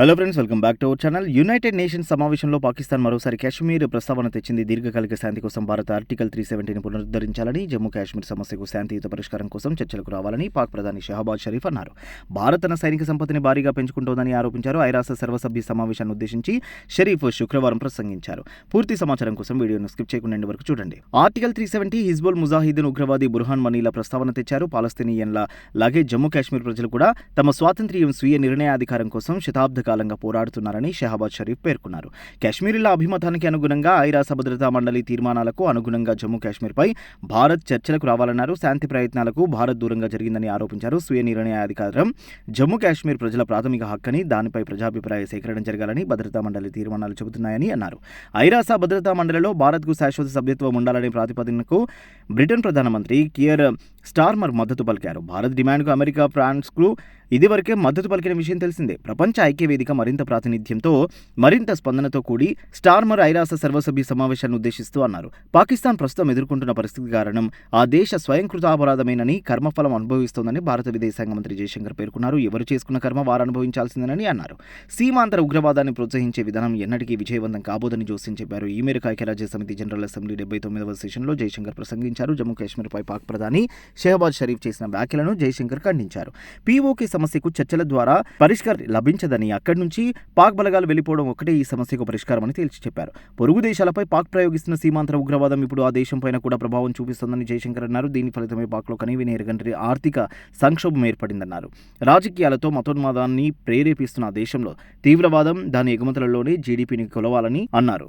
Hello friends welcome back to our channel United Nations సమావేశంలో పాకిస్తాన్ మరోసారి కాశ్మీర్ ప్రస్తావన తెచ్చింది. దీర్ఘకాలిక శాంతి కోసం భారత్ ఆర్టికల్ త్రీ సెవెంటీని పునరుద్ధరించాలని జమ్మూ కాశ్మీర్ సమస్యకు శాంతియుత పరిష్కారం కోసం చర్చలకు రావాలని పాక్ ప్రధాని షహబాజ్ షరీఫ్ అన్నారు. భారత్ తన సైనిక సంపత్తిని భారీగా పెంచుకుంటోందని ఆరోపించారు. ఐరాస సర్వసభ్య సమావేశాన్ని ఉద్దేశించి షరీఫ్ శుక్రవారం ప్రసంగించారు. పూర్తి సమాచారం కోసం వీడియోను స్కిప్ చేయకుండా వరకు చూడండి. Article three seventy Hizbul Mujahideen ఉగ్రవాది బుర్హాన్ మనీల ప్రస్తావన తెచ్చారు. పాలస్తీనియన్ల లాగే జమ్మూ కాశ్మీర్ ప్రజలు కూడా తమ స్వాతంత్ర్యం స్వీయ నిర్ణయాధికారం కోసం శతాబ్ద కాలంగా పోరాడుతున్నారని షహబాజ్ షరీఫ్ పేర్కొన్నారు. కాశ్మీరీల అభిమతానికి అనుగుణంగా ఐరాస భద్రతా మండలి తీర్మానాలకు అనుగుణంగా జమ్మూ కాశ్మీర్పై భారత్ చర్చలకు రావాలన్నారు. శాంతి ప్రయత్నాలకు భారత్ దూరంగా జరిగిందని ఆరోపించారు. స్వీయ నిర్ణయాధికారం జమ్మూ కాశ్మీర్ ప్రజల ప్రాథమిక హక్కని దానిపై ప్రజాభిప్రాయ సేకరణ జరగాలని భద్రతా మండలి తీర్మానాలు చెబుతున్నాయని అన్నారు. ఐరాస భద్రతా మండలిలో భారత్కు శాశ్వత సభ్యత్వం ఉండాలనే ప్రాతిపదికకు బ్రిటన్ ప్రధానమంత్రి కియర్ స్టార్మర్ మద్దతు పలికారు. భారత్ డిమాండ్కు అమెరికా ఫ్రాన్స్కు ఇదివరకే మద్దతు పలికిన విషయం తెలిసిందే. ప్రపంచ ఐక్య వేదిక మరింత ప్రాతినిధ్యంతో మరింత స్పందనతో కూడి స్టార్మర్ ఐరాస సర్వసభ్య సమావేశాన్ని ఉద్దేశిస్తూ అన్నారు. పాకిస్తాన్ ప్రస్తుతం ఎదుర్కొంటున్న పరిస్థితి కారణం ఆ దేశ స్వయంకృతాపరాధమేనని కర్మఫలం అనుభవిస్తోందని భారత విదేశాంగ మంత్రి జయశంకర్ పేర్కొన్నారు. ఎవరు చేసుకున్న కర్మ వారు అనుభవించాల్సిందేనని అన్నారు. సీమాంతర ఉగ్రవాదాన్ని ప్రోత్సహించే విధానం ఎన్నటికీ విజయవంతం కాబోదని జోస్యం చెప్పారు. ఈ మేరకు ఐక్యరాజ్య సమితి జనరల్ అసెంబ్లీ డెబ్బై తొమ్మిదవ సెషన్లో జయశంకర్ ప్రసంగించారు. జమ్మూ కాశ్మీర్పై పాక్ ప్రధాని షెహబాజ్ షరీఫ్ చేసిన వ్యాఖ్యలను జయశంకర్ ఖండించారు. పీఓకే సమస్యకు చర్చల ద్వారా పరిష్కారం లభించదని అక్కడి నుంచి పాక్ బలగాలు వెళ్ళిపోవడం ఒకటే ఈ సమస్యకు పరిష్కారమని తేల్చి చెప్పారు. పొరుగు దేశాలపై పాక్ ప్రయోగిస్తున్న సీమాంతర ఉగ్రవాదం ఇప్పుడు ఆ దేశంపైన కూడా ప్రభావం చూపిస్తుందని జయశంకర్ అన్నారు. దీని ఫలితమే పాక్లో కనీవిని ఎరగంటి ఆర్థిక సంక్షోభం ఏర్పడిందన్నారు. రాజకీయాలతో మతోన్మాదాన్ని ప్రేరేపిస్తున్న ఆ దేశంలో తీవ్రవాదం దాని ఎగుమతులలోనే జీడీపీని కొలవాలని అన్నారు.